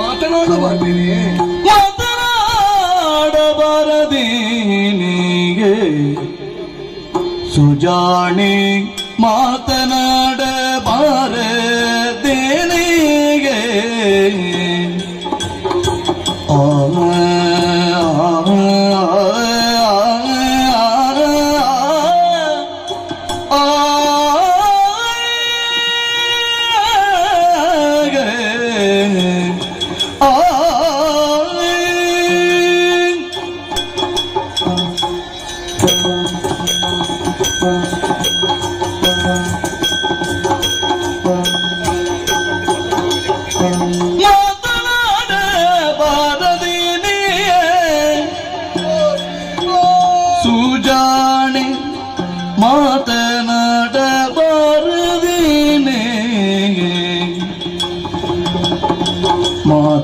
ಮಾತನಾಡಬಾರ್ದೇನೆ ಮಾತನಾಡಬಾರದೀನಿಗೆ ಸುಜಾಣಿ ಮಾತನಾಡಬಾರದೇನಿಗೆ ಆ,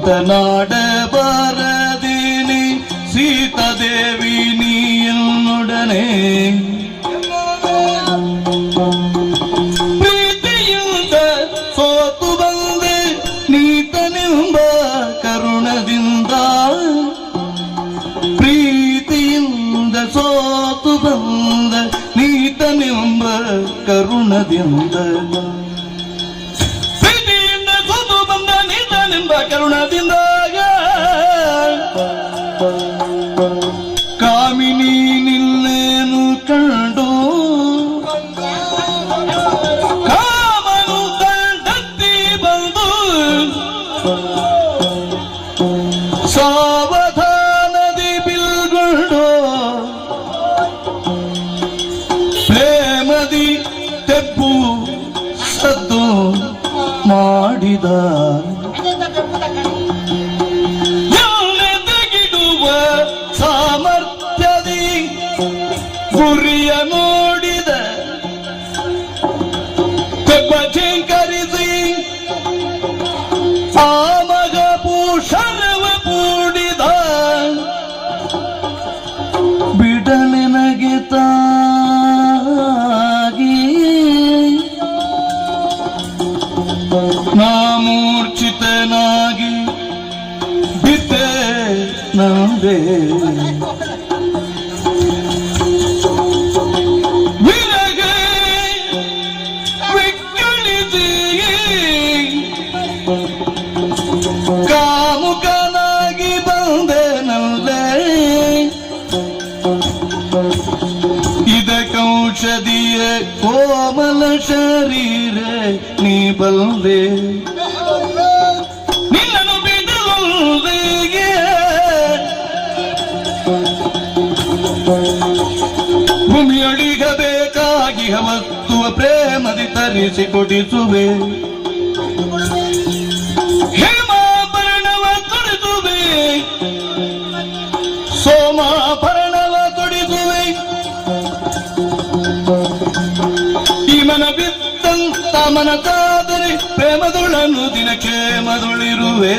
ಮಾತನಾಡಬಾರದೇನೆ ಸೀತಾದೇವಿ ನೀಯನ್ನೊಡನೆ ಪ್ರೀತಿಯಿಂದ ಸೋತು ಬಂದೆ ನೀತನೆಂಬ ಕರುಣದಿಂದ ಪ್ರೀತಿಯಿಂದ ಸೋತು ಬಂದ ನೀತನೆಂಬ ಕರುಣದಿಂದ ಮಾಡಿದ ಸಾಮರ್ಥ್ಯದಿ ಗುರಿಯ ನೋಡಿದ ನಂದೆ ವಿರಗ ಬಂದೆ ಕಾಮುಕನಾಗಿ ಬಂದೆನಲ್ಲೇ. ಇದಕ್ಕೌಷಧಿಯ ಕೋಮಲ ಶರೀರ ನೀ ಬಲ್ಲೆ ಭೂಮಿಯೊಳಿಗಬೇಕಾಗಿ ಹವತ್ತುವ ಪ್ರೇಮದಿ ತರಿಸಿ ಕೊಡಿಸುವೆ. ಹೇಮಾಭರಣವ ತೊಡಿಸುವೆ. ಸೋಮಾಭರಣವ ತೊಡಿಸುವೆ. ಈ ಮನ ಬಿದ್ದಂತ ಮನದಾದರೆ ಪ್ರೇಮದೊಳನು ದಿನ ಕ್ಷೇಮದೊಳಿರುವೆ